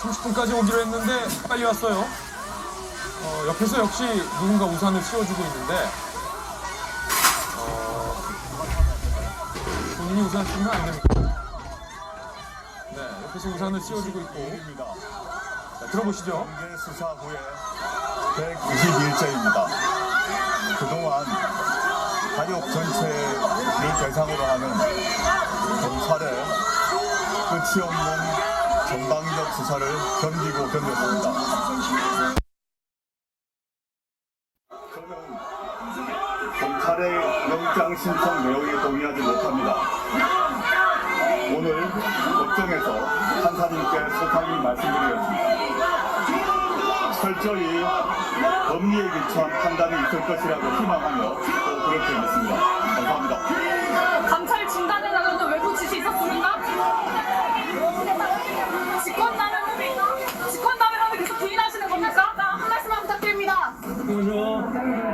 30분까지 오기로 했는데 빨리 왔어요. 어, 옆에서 역시 누군가 우산을 씌워주고 있는데 어, 본인이 우산 쓰면 안 됩니다. 네, 옆에서 우산을 씌워주고 있고. 자, 들어보시죠. 공개 수사 후에 120일째입니다. 그동안 가족 전체를 대상으로 하는 검찰의 끝이 없는 전방위적 수사를 견디고 견뎠습니다. 저는 검찰의 영장 신청 내용에 동의하지 못합니다. 오늘 법정에서 판사님께 소상히 말씀드리겠습니다. 철저히 법리에 기초한 판단이 있을 것이라고 희망하며 또 그렇게 믿습니다. Thank you.